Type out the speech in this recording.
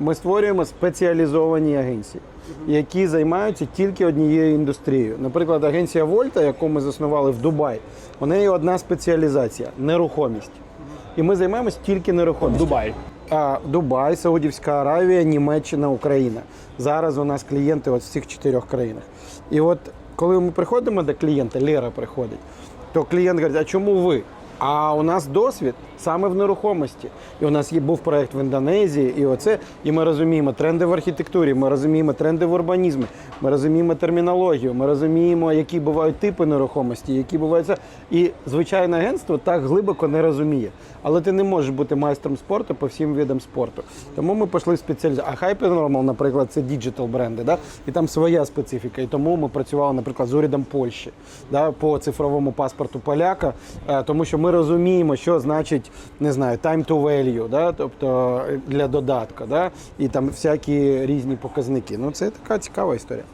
Ми створюємо спеціалізовані агенції, які займаються тільки однією індустрією. Наприклад, агенція Вольта, яку ми заснували в Дубаї, у неї одна спеціалізація нерухомість. І ми займаємось тільки нерухомістю. Дубай. А, Дубай, Саудівська Аравія, Німеччина, Україна. Зараз у нас клієнти от в цих чотирьох країнах. І от коли ми приходимо до клієнта, Лера приходить, то клієнт говорить, а чому ви? А у нас досвід саме в нерухомості. І у нас є був проект в Індонезії, і оце, і ми розуміємо тренди в архітектурі, ми розуміємо тренди в урбанізмі, ми розуміємо термінологію, ми розуміємо, які бувають типи нерухомості, які бувають це. І звичайне агентство так глибоко не розуміє. Але ти не можеш бути майстром спорту по всім видам спорту. Тому ми пішли в спеціалізацію. А Hyper Normal, наприклад, це діджитал бренди, да? і там своя специфіка. І тому ми працювали, наприклад, з урядом Польщі да? по цифровому паспорту поляка, е, тому що розуміємо, що значить не знаю, time to value, да? тобто для додатка, да? і там всякі різні показники. Ну це така цікава історія.